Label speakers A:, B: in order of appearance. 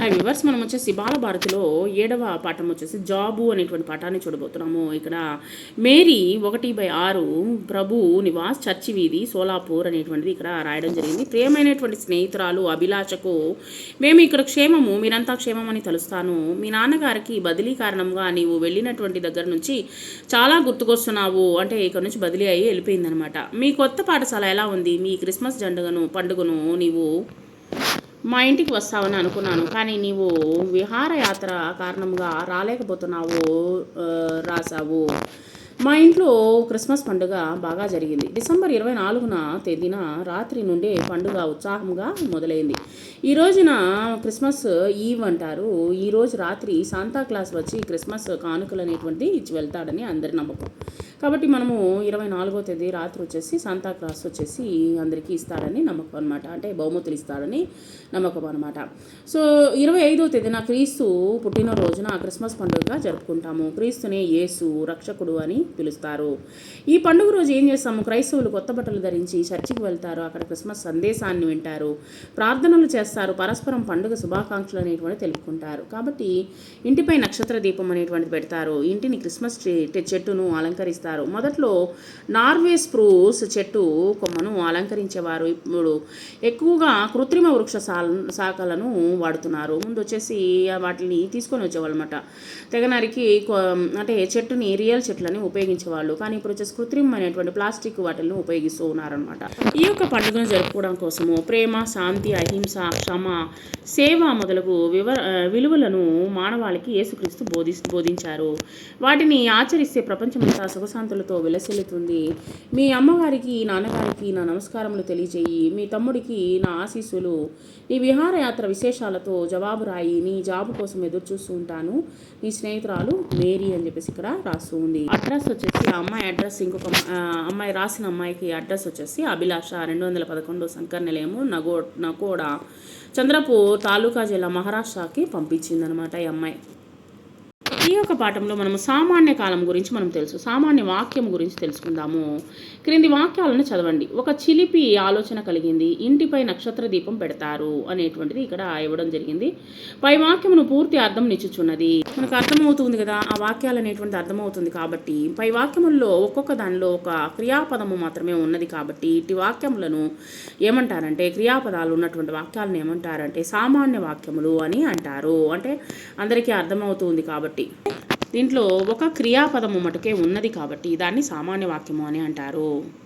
A: Hi viewers మనం వచ్చేసి బాలభారతిలో ఏడవ పాఠం వచ్చేసి జాబు అనేటువంటి పాఠాన్ని చూడబోతున్నాము. ఇక్కడ మేరీ ఒకటి బై ఆరు ప్రభు నివాస్ చర్చి వీధి సోలాపూర్ అనేటువంటిది ఇక్కడ రాయడం జరిగింది. ప్రియమైనటువంటి స్నేహితురాలు అభిలాషకు మేము ఇక్కడ క్షేమము మీరంతా క్షేమం అని తలుస్తాను. మీ నాన్నగారికి బదిలీ కారణంగా నీవు వెళ్ళినటువంటి దగ్గర నుంచి చాలా గుర్తుకొస్తున్నావు. అంటే ఇక్కడ నుంచి బదిలీ అయ్యి వెళ్ళిపోయిందనమాట. మీ కొత్త పాఠశాల ఎలా ఉంది? మీ క్రిస్మస్ జండుగను పండుగను నీవు మా ఇంటికి వస్తావని అనుకున్నాను. కానీ నీవు విహారయాత్ర కారణంగా రాలేకపోతున్నావు రాసావు. మా ఇంట్లో క్రిస్మస్ పండుగ బాగా జరిగింది. డిసెంబర్ ఇరవై నాలుగున తేదీన రాత్రి నుండే పండుగ ఉత్సాహంగా మొదలైంది. ఈ రోజున క్రిస్మస్ ఈవ్ అంటారు. ఈరోజు రాత్రి సాంతా క్లాస్ వచ్చి క్రిస్మస్ కానుకలు అనేటువంటిది ఇచ్చి వెళ్తాడని అందరి నమ్మకం. కాబట్టి మనము ఇరవై నాలుగో తేదీ రాత్రి వచ్చేసి శాంతా వచ్చేసి అందరికీ ఇస్తాడని నమ్మకం అనమాట అంటే బహుమతులు ఇస్తాడని నమ్మకం అనమాట సో ఇరవై ఐదో తేదీన క్రీస్తు పుట్టినరోజున క్రిస్మస్ పండుగగా జరుపుకుంటాము. క్రీస్తునే యేసు రక్షకుడు అని పిలుస్తారు. ఈ పండుగ రోజు ఏం చేస్తాము? క్రైస్తవులు కొత్త బట్టలు ధరించి చర్చికి వెళ్తారు. అక్కడ క్రిస్మస్ సందేశాన్ని వింటారు. ప్రార్థనలు చేస్తారు. పరస్పరం పండుగ శుభాకాంక్షలు అనేటువంటి తెలుపుకుంటారు. కాబట్టి ఇంటిపై నక్షత్ర దీపం అనేటువంటిది పెడతారు. ఇంటిని క్రిస్మస్ ట్రీ- చెట్టును అలంకరిస్తారు. మొదట్లో నార్వే స్ప్రూస్ చెట్టు కొమ్మను అలంకరించేవారు. ఇప్పుడు ఎక్కువగా కృత్రిమ వృక్ష శాఖలను వాడుతున్నారు. ముందు వచ్చేసి వాటిని తీసుకొని వచ్చేవాళ్ళు అనమాట తెగనరికి అంటే చెట్టుని రియల్ చెట్లని ఉపయోగించేవాళ్ళు. కానీ ఇప్పుడు వచ్చేసి కృత్రిమమైనటువంటి ప్లాస్టిక్ వాటిని ఉపయోగిస్తూ ఉన్నారనమాట. ఈ యొక్క పండుగను జరుపుకోవడం కోసము ప్రేమ శాంతి అహింస క్షమ సేవ మొదలగు వివర విలువలను మానవాళికి యేసుక్రీస్తు బోధి బోధించారు. వాటిని ఆచరిస్తే ప్రపంచమంతా సుఖశాంతులతో విలసిల్లుతుంది. మీ అమ్మవారికి నాన్నగారికి నా నమస్కారములు తెలియజేయి. మీ తమ్ముడికి నా ఆశీస్సులు. నీ విహారయాత్ర విశేషాలతో జవాబు రాయి. నీ జాబు కోసం ఎదురు చూస్తూ ఉంటాను. నీ స్నేహితురాలు మేరీ అని చెప్పేసి ఇక్కడ రాస్తూ ఉంది. అడ్రస్ వచ్చేసి ఆ అమ్మాయి అడ్రస్ ఇంకొక అమ్మాయి రాసిన అమ్మాయికి అడ్రస్ వచ్చేసి అభిలాష రెండు వందల పదకొండు శంకర్ నిలయము నగో నకోడ చంద్రపూర్ తాలూకా జిల్లా మహారాష్ట్రకి పంపించిందనమాట ఈ అమ్మాయి. ఈ యొక్క పాఠంలో మనము సామాన్య కాలం గురించి మనం తెలుసు. సామాన్య వాక్యం గురించి తెలుసుకుందాము. క్రింది వాక్యాలను చదవండి. ఒక చిలిపి ఆలోచన కలిగింది. ఇంటిపై నక్షత్ర దీపం పెడతారు అనేటువంటిది ఇక్కడ ఇవ్వడం జరిగింది. పై వాక్యమును పూర్తి అర్థం నిచ్చుచున్నది. మనకు అర్థమవుతుంది కదా ఆ వాక్యాలు అనేటువంటి అర్థమవుతుంది కాబట్టి. పై వాక్యముల్లో ఒక్కొక్క దానిలో ఒక క్రియాపదము మాత్రమే ఉన్నది కాబట్టి ఇటు వాక్యములను ఏమంటారంటే క్రియాపదాలు ఉన్నటువంటి వాక్యాలను ఏమంటారంటే సామాన్య వాక్యములు అని అంటారు. అంటే అందరికీ అర్థమవుతుంది కాబట్టి కాబట్టి. దీంట్లో ఒక క్రియాపదము మటుకే ఉన్నది కాబట్టి దాన్ని సామాన్య వాక్యము అని అంటారు.